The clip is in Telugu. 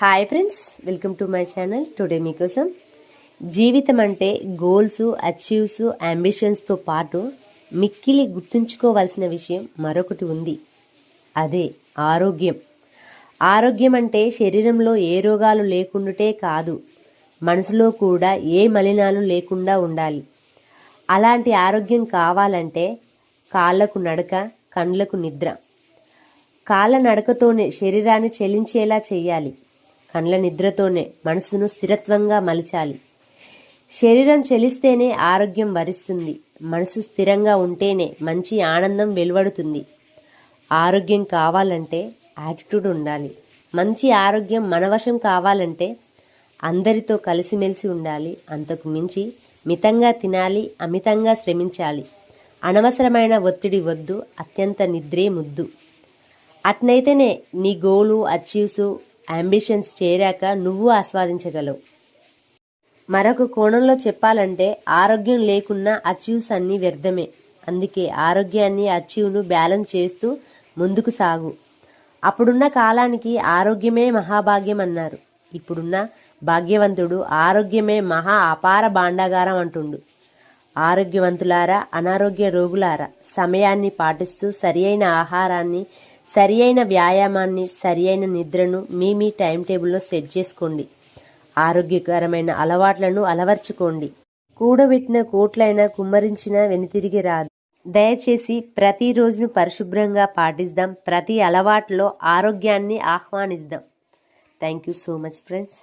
Hi friends welcome to my channel today మీకోసం జీవితం అంటే గోల్స్ అచీవ్స్ అంబిషన్స్తో పాటు మిక్కిలి గుర్తుంచుకోవాల్సిన విషయం మరొకటి ఉంది. అదే ఆరోగ్యం. ఆరోగ్యం అంటే శరీరంలో ఏ రోగాలు లేకుండాటే కాదు మనసులో కూడా ఏ మలినాలు లేకుండా ఉండాలి. అలాంటి ఆరోగ్యం కావాలంటే కాళ్ళకు నడక కండ్లకు నిద్ర. కాళ్ళ నడకతోనే శరీరాన్ని చెలించేలా చేయాలి కండ్ల నిద్రతోనే మనసును స్థిరత్వంగా మలచాలి. శరీరం చెలిస్తేనే ఆరోగ్యం వరిస్తుంది. మనసు స్థిరంగా ఉంటేనే మంచి ఆనందం వెలువడుతుంది. ఆరోగ్యం కావాలంటే యాటిట్యూడ్ ఉండాలి. మంచి ఆరోగ్యం మనవశం కావాలంటే అందరితో కలిసిమెలిసి ఉండాలి. అంతకు మించి మితంగా తినాలి అమితంగా శ్రమించాలి. అనవసరమైన ఒత్తిడి వద్దు అత్యంత నిద్రే ముద్దు. అట్నైతేనే నీ గోలు అచీవ్స్ అంబిషన్స్ చేరాక నువ్వు ఆస్వాదించగలవు. మరొక కోణంలో చెప్పాలంటే ఆరోగ్యం లేకున్నా అచీవ్స్ అన్నీ వ్యర్థమే. అందుకే ఆరోగ్యాన్ని అచీవ్ను బ్యాలెన్స్ చేస్తూ ముందుకు సాగు. అప్పుడున్న కాలానికి ఆరోగ్యమే మహాభాగ్యం అన్నారు. ఇప్పుడున్న భాగ్యవంతుడు ఆరోగ్యమే మహా అపార భాండాగారం అంటుండు. ఆరోగ్యవంతులారా అనారోగ్య రోగులారా సమయాన్ని పాటిస్తూ సరి అయిన ఆహారాన్ని సరి అయిన వ్యాయామాన్ని సరి అయిన నిద్రను మీ మీ టైం టేబుల్లో సెట్ చేసుకోండి. ఆరోగ్యకరమైన అలవాట్లను అలవర్చుకోండి. కూడబెట్టిన కోట్లైనా కుమ్మరించిన వెనుతిరిగి రాదు. దయచేసి ప్రతిరోజును పరిశుభ్రంగా పాటిద్దాం. ప్రతి అలవాట్లో ఆరోగ్యాన్ని ఆహ్వానిద్దాం. Thank you so much friends.